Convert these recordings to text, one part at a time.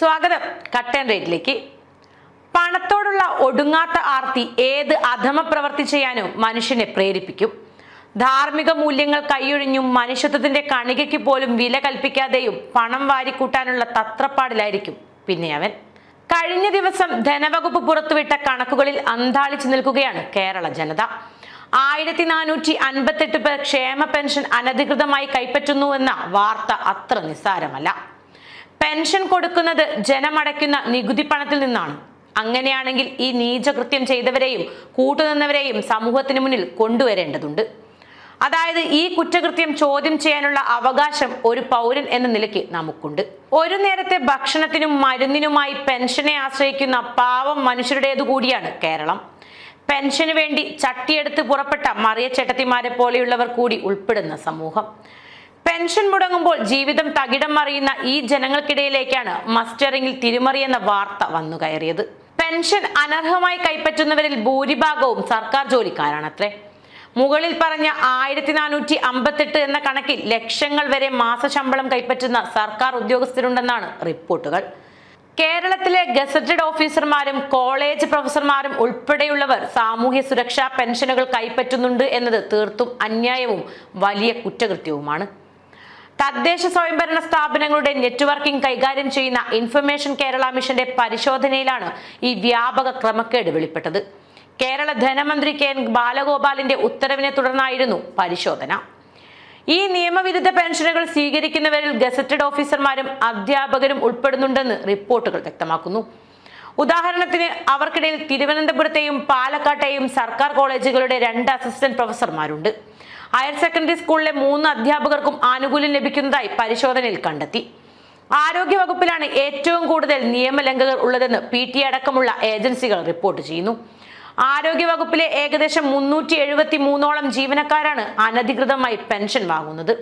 സ്വാഗതം. കട്ടൻ റേറ്റിലേക്ക്. പണത്തോടുള്ള ഒടുങ്ങാത്ത ആർത്തി ഏത് അധമ പ്രവർത്തി ചെയ്യാനും മനുഷ്യനെ പ്രേരിപ്പിക്കും. ധാർമ്മിക മൂല്യങ്ങൾ കൈയൊഴിഞ്ഞും മനുഷ്യത്വത്തിന്റെ കണികയ്ക്ക് പോലും വില കൽപ്പിക്കാതെയും പണം വാരിക്കൂട്ടാനുള്ള തത്രപ്പാടിലായിരിക്കും പിന്നെ അവൻ. കഴിഞ്ഞ ദിവസം ധനവകുപ്പ് പുറത്തുവിട്ട കണക്കുകളിൽ അന്താളിച്ചു നിൽക്കുകയാണ് കേരള ജനത. ആയിരത്തി നാനൂറ്റി അൻപത്തെട്ട് പേർ ക്ഷേമ പെൻഷൻ അനധികൃതമായി കൈപ്പറ്റുന്നുവെന്ന വാർത്ത അത്ര നിസ്സാരമല്ല. പെൻഷൻ കൊടുക്കുന്നത് ജനമടയ്ക്കുന്ന നികുതി പണത്തിൽ നിന്നാണ്. അങ്ങനെയാണെങ്കിൽ ഈ നീചകൃത്യം ചെയ്തവരെയും കൂട്ടുനിന്നവരെയും സമൂഹത്തിന് മുന്നിൽ കൊണ്ടുവരേണ്ടതുണ്ട്. അതായത് ഈ കുറ്റകൃത്യം ചോദ്യം ചെയ്യാനുള്ള അവകാശം ഒരു പൗരൻ എന്ന നിലയ്ക്ക് നമുക്കുണ്ട്. ഒരു നേരത്തെ ഭക്ഷണത്തിനും മരുന്നിനുമായി പെൻഷനെ ആശ്രയിക്കുന്ന പാവം മനുഷ്യരുടേതു കൂടിയാണ് കേരളം. പെൻഷന് വേണ്ടി ചട്ടിയെടുത്ത് പുറപ്പെട്ട മറിയ ചേട്ടത്തിമാരെ പോലെയുള്ളവർ കൂടി ഉൾപ്പെടുന്ന സമൂഹം. പെൻഷൻ മുടങ്ങുമ്പോൾ ജീവിതം തകിടം മറിയുന്ന ഈ ജനങ്ങൾക്കിടയിലേക്കാണ് മസ്റ്ററിംഗിൽ തിരിമറിയെന്ന വാർത്ത വന്നു കയറിയത്. പെൻഷൻ അനർഹമായി കൈപ്പറ്റുന്നവരിൽ ഭൂരിഭാഗവും സർക്കാർ ജോലിക്കാരാണത്രേ മുകളിൽ പറഞ്ഞ ആയിരത്തി നാനൂറ്റി അമ്പത്തെട്ട് എന്ന കണക്കിൽ ലക്ഷങ്ങൾ വരെ മാസശമ്പളം കൈപ്പറ്റുന്ന സർക്കാർ ഉദ്യോഗസ്ഥരുണ്ടെന്നാണ് റിപ്പോർട്ടുകൾ. കേരളത്തിലെ ഗസറ്റഡ് ഓഫീസർമാരും കോളേജ് പ്രൊഫസർമാരും ഉൾപ്പെടെയുള്ളവർ സാമൂഹ്യ സുരക്ഷാ പെൻഷനുകൾ കൈപ്പറ്റുന്നുണ്ട് എന്നത് തീർത്തും അന്യായവും വലിയ കുറ്റകൃത്യവുമാണ്. തദ്ദേശ സ്വയംഭരണ സ്ഥാപനങ്ങളുടെ നെറ്റ്വർക്കിംഗ് കൈകാര്യം ചെയ്യുന്ന ഇൻഫർമേഷൻ കേരള മിഷന്റെ പരിശോധനയിലാണ് ഈ വ്യാപക ക്രമക്കേട് വെളിപ്പെട്ടത്. കേരള ധനമന്ത്രി കെ എൻ ബാലഗോപാലിന്റെ ഉത്തരവിനെ തുടർന്നായിരുന്നു പരിശോധന. ഈ നിയമവിരുദ്ധ പെൻഷനുകൾ സ്വീകരിക്കുന്നവരിൽ ഗസറ്റഡ് ഓഫീസർമാരും അധ്യാപകരും ഉൾപ്പെടുന്നുണ്ടെന്ന് റിപ്പോർട്ടുകൾ വ്യക്തമാക്കുന്നു. ഉദാഹരണത്തിന് അവർക്കിടയിൽ തിരുവനന്തപുരത്തെയും പാലക്കാട്ടെയും സർക്കാർ കോളേജുകളുടെ രണ്ട് അസിസ്റ്റന്റ് പ്രൊഫസർമാരുണ്ട്. ഹയർ സെക്കൻഡറി സ്കൂളിലെ മൂന്ന് അധ്യാപകർക്കും ആനുകൂല്യം ലഭിക്കുന്നതായി പരിശോധനയിൽ കണ്ടെത്തി. ആരോഗ്യ വകുപ്പിലാണ് ഏറ്റവും കൂടുതൽ നിയമലംഘകർ ഉള്ളതെന്ന് പി ടി അടക്കമുള്ള ഏജൻസികൾ റിപ്പോർട്ട് ചെയ്യുന്നു. ആരോഗ്യ വകുപ്പിലെ ഏകദേശം മുന്നൂറ്റി എഴുപത്തി മൂന്നോളം ജീവനക്കാരാണ് അനധികൃതമായി പെൻഷൻ വാങ്ങുന്നത്.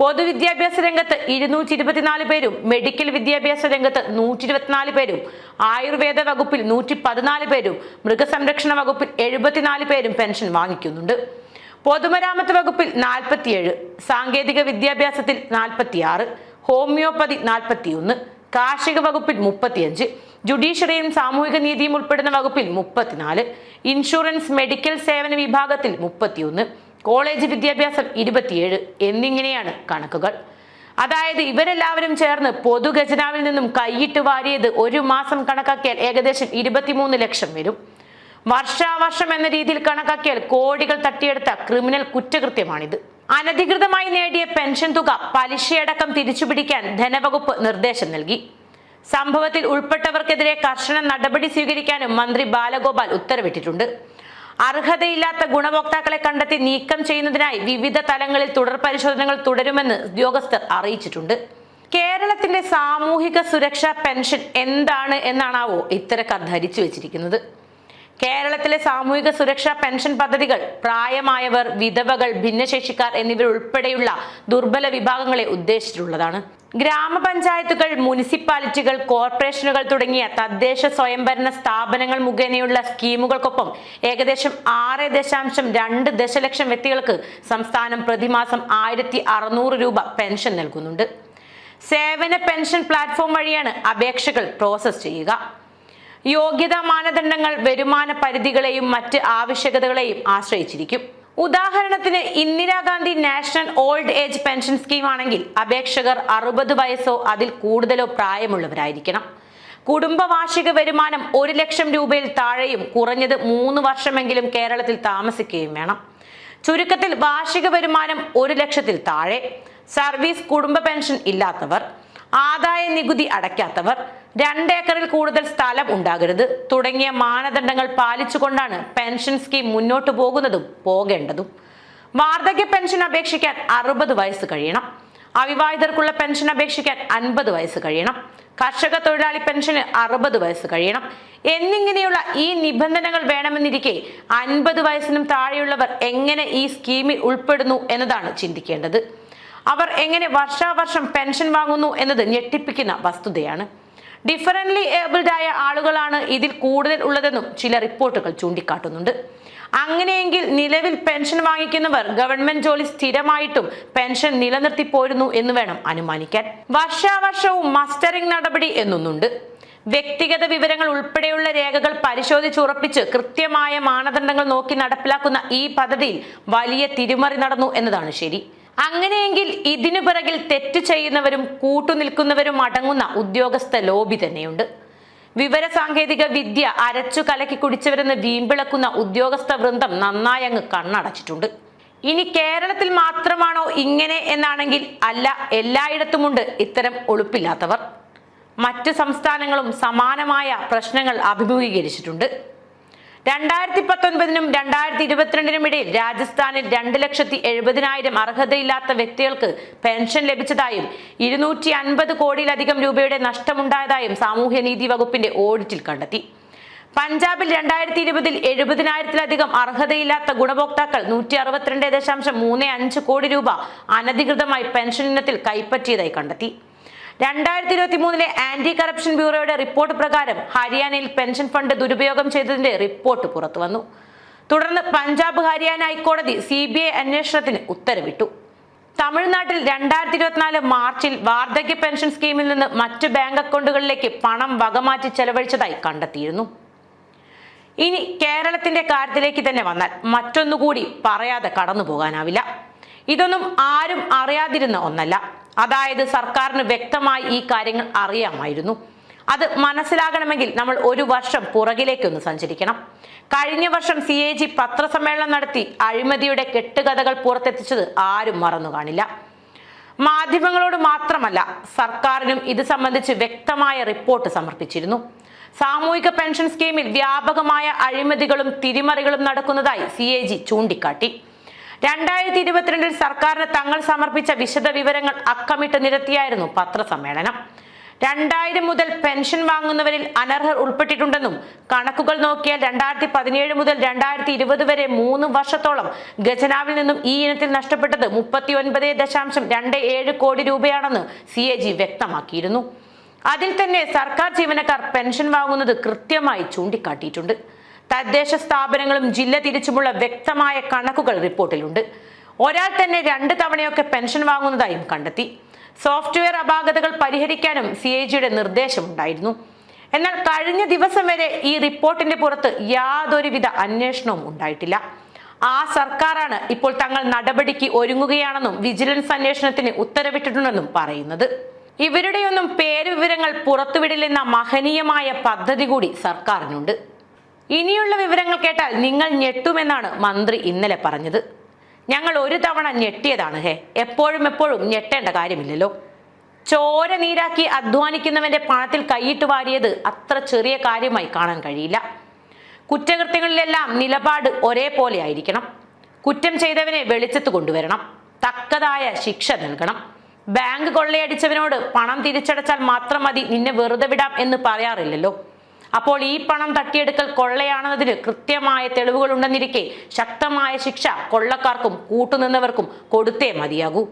പൊതുവിദ്യാഭ്യാസ രംഗത്ത് ഇരുന്നൂറ്റി ഇരുപത്തിനാല് പേരും മെഡിക്കൽ വിദ്യാഭ്യാസ രംഗത്ത് നൂറ്റി ഇരുപത്തിനാല് പേരും ആയുർവേദ വകുപ്പിൽ നൂറ്റി പതിനാല് പേരും മൃഗസംരക്ഷണ വകുപ്പിൽ എഴുപത്തിനാല് പേരും പെൻഷൻ വാങ്ങിക്കുന്നുണ്ട്. പൊതുമരാമത്ത് വകുപ്പിൽ നാൽപ്പത്തിയേഴ് സാങ്കേതിക വിദ്യാഭ്യാസത്തിൽ നാൽപ്പത്തിയാറ് ഹോമിയോപ്പതി നാൽപ്പത്തിയൊന്ന് കാർഷിക വകുപ്പിൽ മുപ്പത്തിയഞ്ച് ജുഡീഷ്യറിയും സാമൂഹിക നീതിയും ഉൾപ്പെടുന്ന വകുപ്പിൽ മുപ്പത്തിനാല് ഇൻഷുറൻസ് മെഡിക്കൽ സേവന വിഭാഗത്തിൽ മുപ്പത്തിയൊന്ന് കോളേജ് വിദ്യാഭ്യാസം ഇരുപത്തിയേഴ് എന്നിങ്ങനെയാണ് കണക്കുകൾ. അതായത് ഇവരെല്ലാവരും ചേർന്ന് പൊതുഖജനാവിൽ നിന്നും കൈയിട്ട് വാരിയത് ഒരു മാസം കണക്കാക്കിയാൽ ഏകദേശം ഇരുപത്തിമൂന്ന് ലക്ഷം വരും. വർഷാവർഷം എന്ന രീതിയിൽ കണക്കാക്കിയാൽ കോടികൾ തട്ടിയെടുത്ത ക്രിമിനൽ കുറ്റകൃത്യമാണിത്. അനധികൃതമായി നേടിയ പെൻഷൻ തുക പലിശയടക്കം തിരിച്ചുപിടിക്കാൻ ധനവകുപ്പ് നിർദ്ദേശം നൽകി. സംഭവത്തിൽ ഉൾപ്പെട്ടവർക്കെതിരെ കർശന നടപടി സ്വീകരിക്കാനും മന്ത്രി ബാലഗോപാൽ ഉത്തരവിട്ടിട്ടുണ്ട്. അർഹതയില്ലാത്ത ഗുണഭോക്താക്കളെ കണ്ടെത്തി നീക്കം ചെയ്യുന്നതിനായി വിവിധ തലങ്ങളിൽ തുടർ പരിശോധനകൾ തുടരുമെന്ന് ഉദ്യോഗസ്ഥർ അറിയിച്ചിട്ടുണ്ട്. കേരളത്തിന്റെ സാമൂഹിക സുരക്ഷാ പെൻഷൻ എന്താണ് എന്നാണാവോ ഇത്തരക്കാർ ധരിച്ചു വെച്ചിരിക്കുന്നത്. കേരളത്തിലെ സാമൂഹിക സുരക്ഷാ പെൻഷൻ പദ്ധതികൾ പ്രായമായവർ വിധവകൾ ഭിന്നശേഷിക്കാർ എന്നിവരുൾപ്പെടെയുള്ള ദുർബല വിഭാഗങ്ങളെ ഉദ്ദേശിച്ചിട്ടുള്ളതാണ്. ഗ്രാമപഞ്ചായത്തുകൾ മുനിസിപ്പാലിറ്റികൾ കോർപ്പറേഷനുകൾ തുടങ്ങിയ തദ്ദേശ സ്വയംഭരണ സ്ഥാപനങ്ങൾ മുഖേനയുള്ള സ്കീമുകൾക്കൊപ്പം ഏകദേശം ആറ് ദശാംശം രണ്ട് ദശലക്ഷം വ്യക്തികൾക്ക് സംസ്ഥാനം പ്രതിമാസം ആയിരത്തി അറുന്നൂറ് രൂപ പെൻഷൻ നൽകുന്നുണ്ട്. സേവന പെൻഷൻ പ്ലാറ്റ്ഫോം വഴിയാണ് അപേക്ഷകൾ പ്രോസസ് ചെയ്യുക. യോഗ്യതാ മാനദണ്ഡങ്ങൾ വരുമാന പരിധികളെയും മറ്റ് ആവശ്യകതകളെയും ആശ്രയിച്ചിരിക്കും. ഉദാഹരണത്തിന് Indira Gandhi national old age pension scheme ആണെങ്കിൽ അപേക്ഷകർ അറുപത് വയസ്സോ അതിൽ കൂടുതലോ പ്രായമുള്ളവരായിരിക്കണം. കുടുംബ വാർഷിക വരുമാനം ഒരു ലക്ഷം രൂപയിൽ താഴെയും കുറഞ്ഞത് മൂന്ന് വർഷമെങ്കിലും കേരളത്തിൽ താമസിക്കുകയും വേണം. ചുരുക്കത്തിൽ വാർഷിക വരുമാനം ഒരു ലക്ഷത്തിൽ താഴെ. സർവീസ് കുടുംബ പെൻഷൻ ഇല്ലാത്തവർ ആദായ നികുതി അടയ്ക്കാത്തവർ രണ്ടേക്കറിൽ കൂടുതൽ സ്ഥലം ഉണ്ടാകരുത്. തുടങ്ങിയ മാനദണ്ഡങ്ങൾ പാലിച്ചുകൊണ്ടാണ് പെൻഷൻ സ്കീം മുന്നോട്ടു പോകുന്നതും പോകേണ്ടതും. വാർദ്ധക്യ പെൻഷൻ അപേക്ഷിക്കാൻ അറുപത് വയസ്സ് കഴിയണം. അവിവാഹിതർക്കുള്ള പെൻഷൻ അപേക്ഷിക്കാൻ അൻപത് വയസ്സ് കഴിയണം. കർഷക തൊഴിലാളി പെൻഷന് അറുപത് വയസ്സ് കഴിയണം. എന്നിങ്ങനെയുള്ള ഈ നിബന്ധനകൾ വേണമെന്നിരിക്കെ അൻപത് വയസ്സിനും താഴെയുള്ളവർ എങ്ങനെ ഈ സ്കീമിൽ ഉൾപ്പെടുന്നു എന്നതാണ് ചിന്തിക്കേണ്ടത്. അവർ എങ്ങനെ വർഷാവർഷം പെൻഷൻ വാങ്ങുന്നു എന്നത് ഞെട്ടിപ്പിക്കുന്ന വസ്തുതയാണ്. ഡിഫറന്റ്ലി ആയ ആളുകളാണ് ഇതിൽ കൂടുതൽ ഉള്ളതെന്നും ചില റിപ്പോർട്ടുകൾ ചൂണ്ടിക്കാട്ടുന്നുണ്ട്. അങ്ങനെയെങ്കിൽ നിലവിൽ പെൻഷൻ വാങ്ങിക്കുന്നവർ ഗവൺമെന്റ് ജോലി സ്ഥിരമായിട്ടും പെൻഷൻ നിലനിർത്തി പോരുന്നു എന്ന് വേണം അനുമാനിക്കാൻ. വർഷാവർഷവും മസ്റ്ററിംഗ് നടപടി എന്നൊന്നുണ്ട്. വ്യക്തിഗത വിവരങ്ങൾ ഉൾപ്പെടെയുള്ള രേഖകൾ പരിശോധിച്ചുറപ്പിച്ച് കൃത്യമായ മാനദണ്ഡങ്ങൾ നോക്കി നടപ്പിലാക്കുന്ന ഈ പദ്ധതിയിൽ വലിയ തിരിമറി നടന്നു എന്നതാണ് ശരി. അങ്ങനെയെങ്കിൽ ഇതിനു പിറകിൽ തെറ്റ് ചെയ്യുന്നവരും കൂട്ടുനിൽക്കുന്നവരും അടങ്ങുന്ന ഉദ്യോഗസ്ഥ ലോബി തന്നെയുണ്ട്. വിവര സാങ്കേതിക വിദ്യ അരച്ചു കലക്കി കുടിച്ചവരെന്ന് വീമ്പിളക്കുന്ന ഉദ്യോഗസ്ഥ വൃന്ദം നന്നായി അങ്ങ് കണ്ണടച്ചിട്ടുണ്ട്. ഇനി കേരളത്തിൽ മാത്രമാണോ ഇങ്ങനെ എന്നാണെങ്കിൽ അല്ല എല്ലായിടത്തുമുണ്ട് ഇത്തരം ഒളുപ്പില്ലാത്തവർ. മറ്റ് സംസ്ഥാനങ്ങളും സമാനമായ പ്രശ്നങ്ങൾ അഭിമുഖീകരിച്ചിട്ടുണ്ട്. രണ്ടായിരത്തി പത്തൊൻപതിനും രണ്ടായിരത്തി ഇരുപത്തിരണ്ടിനും ഇടയിൽ രാജസ്ഥാനിൽ രണ്ട് ലക്ഷത്തി എഴുപതിനായിരം അർഹതയില്ലാത്ത വ്യക്തികൾക്ക് പെൻഷൻ ലഭിച്ചതായും ഇരുന്നൂറ്റി അൻപത് കോടിയിലധികം രൂപയുടെ നഷ്ടമുണ്ടായതായും സാമൂഹ്യനീതി വകുപ്പിന്റെ ഓഡിറ്റിൽ കണ്ടെത്തി. പഞ്ചാബിൽ രണ്ടായിരത്തി ഇരുപതിൽ എഴുപതിനായിരത്തിലധികം അർഹതയില്ലാത്ത ഗുണഭോക്താക്കൾ നൂറ്റി അറുപത്തിരണ്ട് ദശാംശം മൂന്ന് അഞ്ച് കോടി രൂപ അനധികൃതമായി പെൻഷൻ ഇനത്തിൽ കൈപ്പറ്റിയതായി കണ്ടെത്തി. രണ്ടായിരത്തി ഇരുപത്തി മൂന്നിലെ ആന്റി കറപ്ഷൻ ബ്യൂറോയുടെ റിപ്പോർട്ട് പ്രകാരം ഹരിയാനയിൽ പെൻഷൻ ഫണ്ട് ദുരുപയോഗം ചെയ്തതിന്റെ റിപ്പോർട്ട് പുറത്തു വന്നു തുടർന്ന് പഞ്ചാബ് ഹരിയാന ഹൈക്കോടതി സി ബി ഐ അന്വേഷണത്തിന് ഉത്തരവിട്ടു. തമിഴ്നാട്ടിൽ രണ്ടായിരത്തി ഇരുപത്തിനാല് മാർച്ചിൽ വാർദ്ധക്യ പെൻഷൻ സ്കീമിൽ നിന്ന് മറ്റ് ബാങ്ക് അക്കൗണ്ടുകളിലേക്ക് പണം വകമാറ്റി ചെലവഴിച്ചതായി കണ്ടെത്തിയിരുന്നു. ഇനി കേരളത്തിന്റെ കാര്യത്തിലേക്ക് തന്നെ വന്നാൽ മറ്റൊന്നുകൂടി പറയാതെ കടന്നു പോകാനാവില്ല ഇതൊന്നും ആരും അറിയാതിരുന്ന ഒന്നല്ല. അതായത് സർക്കാരിന് വ്യക്തമായി ഈ കാര്യങ്ങൾ അറിയാമായിരുന്നു. അത് മനസ്സിലാകണമെങ്കിൽ നമ്മൾ ഒരു വർഷം പുറകിലേക്കൊന്ന് സഞ്ചരിക്കണം. കഴിഞ്ഞ വർഷം സി എ ജി പത്രസമ്മേളനം നടത്തി അഴിമതിയുടെ കെട്ടുകഥകൾ പുറത്തെത്തിച്ചത് ആരും മറന്നു കാണില്ല. മാധ്യമങ്ങളോട് മാത്രമല്ല സർക്കാരിനും ഇത് സംബന്ധിച്ച് വ്യക്തമായ റിപ്പോർട്ട് സമർപ്പിച്ചിരുന്നു. സാമൂഹിക പെൻഷൻ സ്കീമിൽ വ്യാപകമായ അഴിമതികളും തിരിമറികളും നടക്കുന്നതായി സി ചൂണ്ടിക്കാട്ടി. രണ്ടായിരത്തി ഇരുപത്തിരണ്ടിൽ സർക്കാരിന് തങ്ങൾ സമർപ്പിച്ച വിശദ വിവരങ്ങൾ അക്കമിട്ട് നിരത്തിയായിരുന്നു പത്രസമ്മേളനം. രണ്ടായിരം മുതൽ പെൻഷൻ വാങ്ങുന്നവരിൽ അനർഹർ ഉൾപ്പെട്ടിട്ടുണ്ടെന്നും കണക്കുകൾ നോക്കിയാൽ രണ്ടായിരത്തി പതിനേഴ് മുതൽ രണ്ടായിരത്തി ഇരുപത് വരെ മൂന്ന് വർഷത്തോളം ഖജനാവിൽ നിന്നും ഈ ഇനത്തിൽ നഷ്ടപ്പെട്ടത് മുപ്പത്തി ഒൻപത് ദശാംശം രണ്ട് ഏഴ് കോടി രൂപയാണെന്ന് സി എ ജി വ്യക്തമാക്കിയിരുന്നു. അതിൽ തന്നെ സർക്കാർ ജീവനക്കാർ പെൻഷൻ വാങ്ങുന്നത് കൃത്യമായി ചൂണ്ടിക്കാട്ടിയിട്ടുണ്ട്. തദ്ദേശ സ്ഥാപനങ്ങളും ജില്ല തിരിച്ചുമുള്ള വ്യക്തമായ കണക്കുകൾ റിപ്പോർട്ടിലുണ്ട്. ഒരാൾ തന്നെ രണ്ട് തവണയൊക്കെ പെൻഷൻ വാങ്ങുന്നതായും കണ്ടെത്തി. സോഫ്റ്റ്വെയർ അപാകതകൾ പരിഹരിക്കാനും സി എ ജിയുടെ നിർദ്ദേശമുണ്ടായിരുന്നു. എന്നാൽ കഴിഞ്ഞ ദിവസം വരെ ഈ റിപ്പോർട്ടിന്റെ പുറത്ത് യാതൊരുവിധ അന്വേഷണവും ഉണ്ടായിട്ടില്ല. ആ സർക്കാരാണ് ഇപ്പോൾ തങ്ങൾ നടപടിക്ക് ഒരുങ്ങുകയാണെന്നും വിജിലൻസ് അന്വേഷണത്തിന് ഉത്തരവിട്ടിട്ടുണ്ടെന്നും പറയുന്നത്. ഇവരുടെയൊന്നും പേരുവിവരങ്ങൾ പുറത്തുവിടില്ലെന്ന മഹനീയമായ പദ്ധതി കൂടി സർക്കാരിനുണ്ട്. ഇനിയുള്ള വിവരങ്ങൾ കേട്ടാൽ നിങ്ങൾ ഞെട്ടുമെന്നാണ് മന്ത്രി ഇന്നലെ പറഞ്ഞത്. ഞങ്ങൾ ഒരു തവണ ഞെട്ടിയതാണ് ഹേ. എപ്പോഴും എപ്പോഴും ഞെട്ടേണ്ട കാര്യമില്ലല്ലോ. ചോര നീരാക്കി അധ്വാനിക്കുന്നവന്റെ പണത്തിൽ കൈയിട്ട് വാരിയത് അത്ര ചെറിയ കാര്യമായി കാണാൻ കഴിയില്ല. കുറ്റകൃത്യങ്ങളിലെല്ലാം നിലപാട് ഒരേപോലെ ആയിരിക്കണം. കുറ്റം ചെയ്തവനെ വെളിച്ചത്ത് കൊണ്ടുവരണം. തക്കതായ ശിക്ഷ നൽകണം. ബാങ്ക് കൊള്ളയടിച്ചവനോട് പണം തിരിച്ചടച്ചാൽ മാത്രം മതി നിന്നെ വെറുതെ വിടാം എന്ന് പറയാറില്ലല്ലോ. അപ്പോൾ ഈ പണം തട്ടിയെടുക്കൽ കൊള്ളയാണെന്നതിന് കൃത്യമായ തെളിവുകൾ ഉണ്ടെന്നിരിക്കെ ശക്തമായ ശിക്ഷ കൊള്ളക്കാർക്കും കൂട്ടുനിന്നവർക്കും കൊടുത്തേ മതിയാകൂ.